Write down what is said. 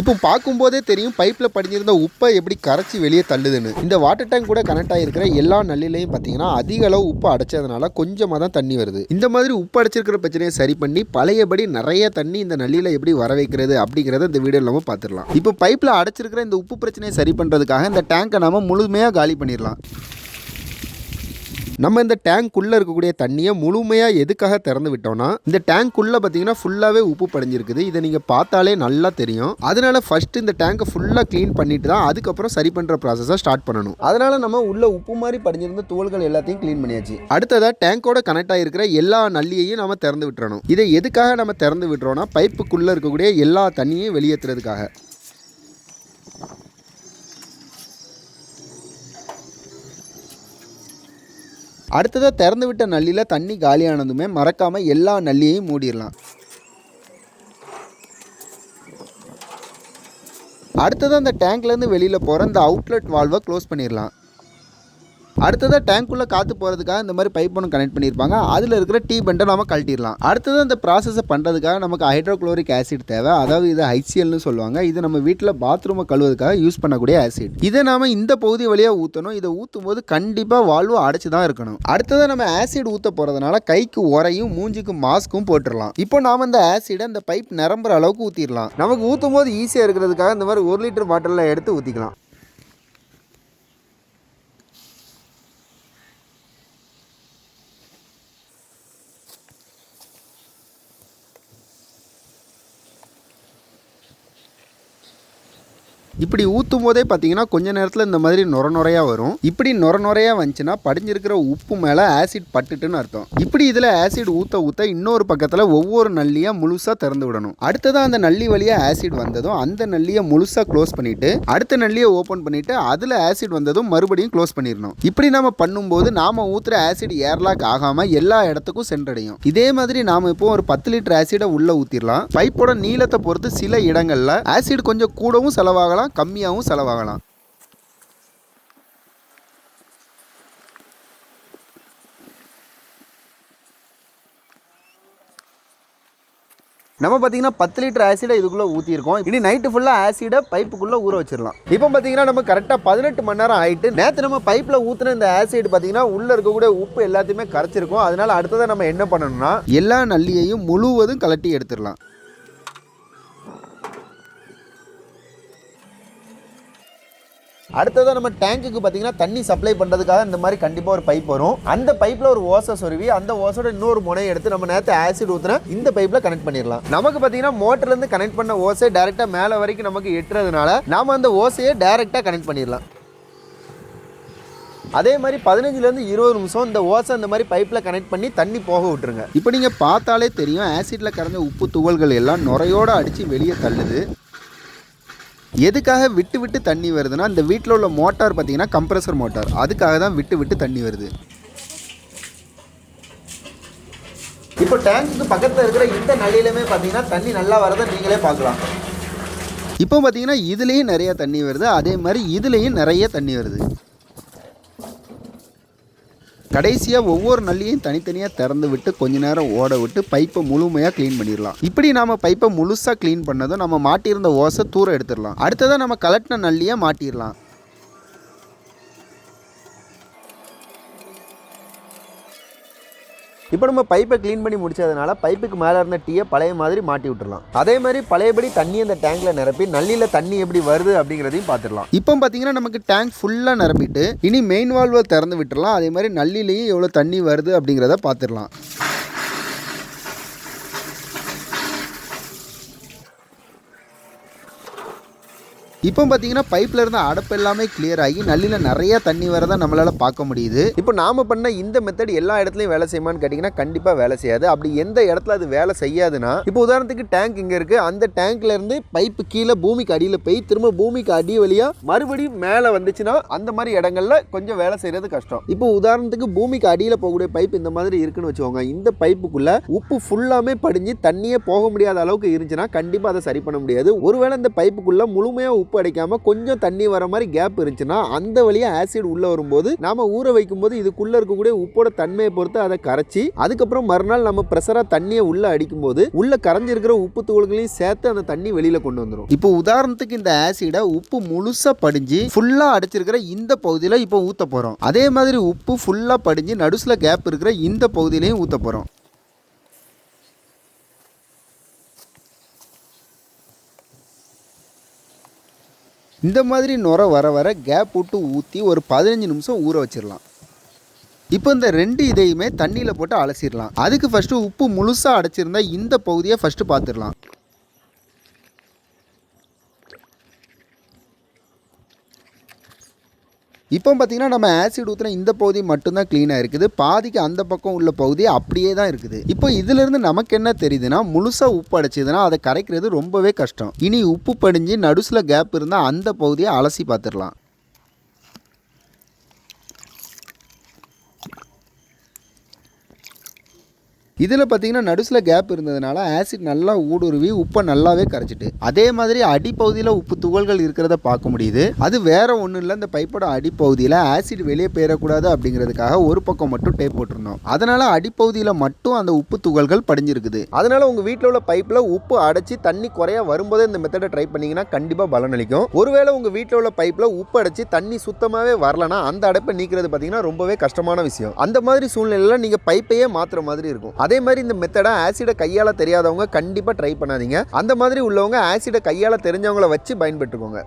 இப்போ பார்க்கும்போதே தெரியும் பைப்பில் படிஞ்சிருந்த உப்பை எப்படி கரைச்சி வெளியே தள்ளுதுன்னு. இந்த வாட்டர் டேங்க் கூட கனெக்ட் ஆகிருக்கிற எல்லா நள்ளிலையும் பார்த்தீங்கன்னா அதிக அளவு உப்பு அடைச்சதுனால கொஞ்சமாக தான் தண்ணி வருது. இந்த மாதிரி உப்பு அடைச்சிருக்கிற பிரச்சனையை சரி பண்ணி பழையபடி நிறைய தண்ணி இந்த நள்ளியில் எப்படி வர வைக்கிறது அப்படிங்கிறத இந்த வீடியோ நம்ம பார்த்துடலாம். இப்போ பைப்பில் அடைச்சிருக்கிற இந்த உப்பு பிரச்சனையை சரி பண்ணுறதுக்காக இந்த டேங்கை நாம முழுமையாக காலி பண்ணிடலாம். நம்ம இந்த டேங்க்குள்ளே இருக்கக்கூடிய தண்ணியை முழுமையாக எதுக்காக திறந்து விட்டோம்னா இந்த டேங்க்குள்ளே பார்த்தீங்கன்னா ஃபுல்லாகவே உப்பு படிஞ்சிருக்குது. இதை நீங்கள் பார்த்தாலே நல்லா தெரியும். அதனால ஃபர்ஸ்ட் இந்த டேங்கை ஃபுல்லாக க்ளீன் பண்ணிட்டு தான் அதுக்கப்புறம் சரி பண்ணுற ப்ராசஸை ஸ்டார்ட் பண்ணணும். அதனால நம்ம உள்ள உப்பு மாதிரி படிஞ்சிருந்த தோள்கள் எல்லாத்தையும் க்ளீன் பண்ணியாச்சு. அடுத்ததாக டேங்கோட கனெக்ட் ஆகிருக்கிற எல்லா நள்ளியையும் நம்ம திறந்து விட்டுறணும். இதை எதுக்காக நம்ம திறந்து விட்டுறோம்னா பைப்புக்குள்ளே இருக்கக்கூடிய எல்லா தண்ணியும் வெளியேற்றுறதுக்காக அடுத்ததாக திறந்து விட்ட நள்ளியில் தண்ணி காலியானதுமே மறக்காமல் எல்லா நள்ளியையும் மூடிடலாம். அடுத்ததாக அந்த டேங்க்லேருந்து வெளியில் போகிற இந்த அவுட்லெட் வால்வை க்ளோஸ் பண்ணிடலாம். அடுத்ததாக டேங்க்குள்ளே காற்று போகிறதுக்காக இந்த மாதிரி பைப் ஒன்று கனெக்ட் பண்ணியிருப்பாங்க. அதில் இருக்கிற டீ பெண்டை நம்ம கழட்டிடலாம். அடுத்தது அந்த ப்ராசஸை பண்ணுறதுக்காக நமக்கு ஹைட்ரோக்ளோரிக் ஆசிட் தேவை. அதாவது இது ஹைசிஎல்னு சொல்லுவாங்க. இது நம்ம வீட்டில் பாத்ரூமை கழுவுறதுக்காக யூஸ் பண்ணக்கூடிய ஆசிட் இதை நாம் இந்த பகுதி வழியாக ஊற்றணும் இதை ஊற்றும் போது கண்டிப்பாக வாழ்வு அடைச்சி தான் இருக்கணும். அடுத்ததாக நம்ம ஆசிட் ஊற்ற போகிறதுனால கைக்கு உரையும் மூஞ்சிக்கு மாஸ்க்கும் போட்டுடலாம். இப்போ நாம் இந்த ஆசிடை அந்த பைப் நிரம்புற அளவுக்கு ஊற்றிடலாம் நமக்கு ஊற்றும் போது ஈஸியாக இருக்கிறதுக்காக இந்த மாதிரி ஒரு லிட்டர் பாட்டிலில் எடுத்து ஊற்றிக்கலாம் இப்படி ஊற்றும் போதே பார்த்தீங்கன்னா கொஞ்ச நேரத்தில் இந்த மாதிரி நுர நுறையாக வரும். இப்படி நுர நுறையாக வந்துச்சுன்னா படிஞ்சிருக்கிற உப்பு மேலே ஆசிட் பட்டுட்டுன்னு அர்த்தம். இப்படி இதில் ஆசிட் ஊற்ற ஊற்ற இன்னொரு பக்கத்தில் ஒவ்வொரு நள்ளியாக முழுசாக திறந்து விடணும். அடுத்ததாக அந்த நள்ளி வழியாக ஆசிட் வந்ததும் அந்த நள்ளியை முழுசாக க்ளோஸ் பண்ணிவிட்டு அடுத்த நள்ளியை ஓப்பன் பண்ணிவிட்டு அதில் ஆசிட் வந்ததும் மறுபடியும் க்ளோஸ் பண்ணிடணும். இப்படி நம்ம பண்ணும்போது நாம் ஊற்றுற ஆசிட் ஏர்லாக் ஆகாமல் எல்லா இடத்துக்கும் சென்றடையும். இதே மாதிரி நாம் இப்போ ஒரு பத்து லிட்டர் ஆசிடை உள்ளே ஊற்றிடலாம் பைப்போட நீளத்தை பொறுத்து சில இடங்களில் ஆசிட் கொஞ்சம் கூடவும் செலவாகலாம் கம்மியாகவும் செலவாகலாம். நம்ம பார்த்தீங்கன்னா பத்து லிட்டர் ஆசிடை இதுக்குள்ளே ஊற்றிருக்கோம் இனி நைட்டு ஃபுல்லாக ஆசிடை பைப்புக்குள்ளே ஊற வச்சிடலாம். இப்போ பார்த்தீங்கன்னா நம்ம கரெக்டாக பதினெட்டு மணி நேரம் ஆயிட்டு நேற்று நம்ம பைப்பில் ஊற்றின இந்த ஆசிட் பார்த்தீங்கன்னா உள்ளே இருக்கக்கூடிய உப்பு எல்லாத்தையுமே கரைச்சிருக்கும். அதனால அடுத்ததை நம்ம என்ன பண்ணணும்னா எல்லா நல்லியையும் முழுவதும் கலட்டி எடுத்துடலாம். அடுத்ததாக நம்ம டேங்குக்கு பார்த்தீங்கன்னா தண்ணி சப்ளை பண்ணுறதுக்காக இந்த மாதிரி கண்டிப்பாக ஒரு பைப் வரும். அந்த பைப்பில் ஒரு ஓசை சொருவி அந்த ஓசோட இன்னொரு முனையை எடுத்து நம்ம நேரத்தை ஆசிட் ஊற்றுனா இந்த பைப்பில் கனெக்ட் பண்ணிடலாம். நமக்கு பார்த்தீங்கன்னா மோட்டர்லேருந்து கனெக்ட் பண்ண ஓசை டேரெக்டாக மேலே வரைக்கும் நமக்கு எட்டுறதுனால நாம் அந்த ஓசையை டேரெக்டாக கனெக்ட் பண்ணிடலாம். அதே மாதிரி பதினஞ்சுலேருந்து இருபது நிமிஷம் இந்த ஓசை இந்த மாதிரி பைப்பில் கனெக்ட் பண்ணி தண்ணி போக விட்டுருங்க. இப்போ நீங்கள் பார்த்தாலே தெரியும் ஆசிட்டில் கரைஞ்ச உப்பு துகள்கள் எல்லாம் நுரையோடு அடித்து வெளியே தள்ளுது. எதுக்காக விட்டு விட்டு தண்ணி வருதுன்னா இந்த வீட்டில் உள்ள மோட்டார் பார்த்தீங்கன்னா கம்ப்ரஸர் மோட்டார். அதுக்காக தான் விட்டு விட்டு தண்ணி வருது. இப்போ டேங்க்குக்கு பக்கத்தில் இருக்கிற இந்த நளியிலுமே பார்த்தீங்கன்னா தண்ணி நல்லா வரதை நீங்களே பார்க்கலாம். இப்போ பார்த்தீங்கன்னா இதுலேயும் நிறைய தண்ணி வருது. அதே மாதிரி இதுலேயும் நிறைய தண்ணி வருது. கடைசியாக ஒவ்வொரு நள்ளியும் தனித்தனியாக திறந்து விட்டு கொஞ்ச நேரம் ஓட விட்டு பைப்பை முழுமையாக க்ளீன் பண்ணிடலாம். இப்படி நாம் பைப்பை முழுசாக க்ளீன் பண்ணதும் நம்ம மாட்டியிருந்த ஓசை தூரம் எடுத்துடலாம். அடுத்ததாக நம்ம கலட்டின நள்ளியை மாட்டிடலாம். இப்போ நம்ம பைப்பை க்ளீன் பண்ணி முடிச்சதுனால பைப்புக்கு மேலே இருந்த டீயை பழைய மாதிரி மாட்டி விட்டுறலாம் அதே மாதிரி பழையபடி தண்ணி அந்த டேங்க்ல நிரப்பி நள்ளியில் தண்ணி எப்படி வருது அப்படிங்கிறதையும் பார்த்துடலாம். இப்போ பார்த்தீங்கன்னா நமக்கு டேங்க் ஃபுல்லாக நிரம்பிட்டு இனி மெயின் வால்வை திறந்து விட்டுறலாம் அதே மாதிரி நள்ளிலையும் எவ்வளோ தண்ணி வருது அப்படிங்கிறத பார்த்துடலாம். இப்போ பார்த்தீங்கன்னா பைப்பில் இருந்த அடப்பு எல்லாமே கிளியர் ஆகி நல்லில் நிறைய தண்ணி வரதான் நம்மளால் பார்க்க முடியுது. இப்போ நாம பண்ண இந்த மெத்தட் எல்லா இடத்துலையும் வேலை செய்யுமான்னு கேட்டிங்கன்னா கண்டிப்பாக வேலை செய்யாது. அப்படி எந்த இடத்துல அது வேலை செய்யாதுன்னா இப்போ உதாரணத்துக்கு டேங்க் இங்கே இருக்குது அந்த டேங்க்லேருந்து பைப்பு கீழே பூமிக்கு அடியில் போய் திரும்ப பூமிக்கு அடி வழியாக மறுபடியும் மேலே வந்துச்சுன்னா அந்த மாதிரி இடங்கள்ல கொஞ்சம் வேலை செய்கிறது கஷ்டம். இப்போ உதாரணத்துக்கு பூமிக்கு அடியில் போகக்கூடிய பைப் இந்த மாதிரி இருக்குன்னு வச்சுக்கோங்க. இந்த பைப்புக்குள்ளே உப்பு ஃபுல்லாமே படிஞ்சு தண்ணியே போக முடியாத அளவுக்கு இருந்துச்சுன்னா கண்டிப்பாக அதை சரி பண்ண முடியாது. ஒருவேளை இந்த பைப்புக்குள்ளே முழுமையாக உப்பு உப்பு அடைக்காம கொஞ்சம் தண்ணி வர மாதிரி கேப் இருந்துச்சுன்னா அந்த வழியா ஆசிட் உள்ள வரும்போது நாம ஊற வைக்கும்போது இதுக்குள்ள இருக்கக்கூடிய உப்போட தன்மையை பொறுத்து அதை கரைச்சி அதுக்கப்புறம் மறுநாள் நம்ம ப்ரெஷராக தண்ணியை உள்ள அடிக்கும்போது உள்ள கரைஞ்சிருக்கிற உப்பு தூள்களையும் சேர்த்து அந்த தண்ணி வெளியில கொண்டு வந்துடும் இப்போ உதாரணத்துக்கு இந்த ஆசிடை உப்பு முழுசா படிஞ்சு ஃபுல்லா அடைச்சிருக்கிற இந்த பகுதியில் இப்போ ஊத்த போறோம். அதே மாதிரி உப்பு ஃபுல்லா படிஞ்சு நடுசுல கேப் இருக்கிற இந்த பகுதியிலையும் ஊத்த போறோம். இந்த மாதிரி நுர வர வர கேப் விட்டு ஊற்றி ஒரு பதினஞ்சு நிமிஷம் ஊற வச்சிடலாம் இப்போ இந்த ரெண்டு இதையுமே தண்ணியில் போட்டு அலசிடலாம் அதுக்கு ஃபஸ்ட்டு உப்பு முழுசாக அடைச்சிருந்தா இந்த பகுதியை ஃபஸ்ட்டு பார்த்துடலாம் இப்போ பார்த்தீங்கன்னா நம்ம ஆசிட் ஊற்றின இந்த பகுதி மட்டும்தான் க்ளீனாக இருக்குது. பாதிக்கு அந்த பக்கம் உள்ள பகுதி அப்படியே தான் இருக்குது. இப்போ இதிலிருந்து நமக்கு என்ன தெரியுதுன்னா முழுசாக உப்பு அடைச்சதுன்னா அதை கரைக்கிறது ரொம்பவே கஷ்டம். இனி உப்பு படிஞ்சு நடுசில் கேப் இருந்தால் அந்த பகுதியை அலசி பார்த்துடலாம் இதில் பார்த்தீங்கன்னா நடுசில் கேப் இருந்ததுனால ஆசிட் நல்லா ஊடுருவி உப்பை நல்லாவே கரைச்சிட்டு அதே மாதிரி அடிப்பகுதியில் உப்பு துகள்கள் இருக்கிறத பார்க்க முடியுது. அது வேற ஒன்றும் இல்லை இந்த பைப்போட அடிப்பகுதியில் ஆசிட் வெளியே போயிடக்கூடாது அப்படிங்கிறதுக்காக ஒரு பக்கம் மட்டும் டேப் போட்டிருந்தோம். அதனால அடிப்பகுதியில் மட்டும் அந்த உப்பு துகள்கள் படிஞ்சிருக்குது. அதனால உங்கள் வீட்டில் உள்ள பைப்பில் உப்பு அடைச்சி தண்ணி குறைய வரும்போதே இந்த மெத்தடை ட்ரை பண்ணிங்கன்னா கண்டிப்பாக பலனளிக்கும். ஒருவேளை உங்கள் வீட்டில் உள்ள பைப்பில் உப்பு அடைச்சி தண்ணி சுத்தமாகவே வரலனா அந்த அடைப்பை நீக்கிறது பார்த்தீங்கன்னா ரொம்பவே கஷ்டமான விஷயம். அந்த மாதிரி சூழ்நிலையில் நீங்கள் பைப்பையே மாற்றுற மாதிரி இருக்கும். அதே மாதிரி இந்த மெத்தடை ஆசிடை கையால் தெரியாதவங்க கண்டிப்பாக ட்ரை பண்ணாதீங்க. அந்த மாதிரி உள்ளவங்க ஆசிடை கையால் தெரிஞ்சவங்கள வச்சு பயன்பெற்றுக்கோங்க.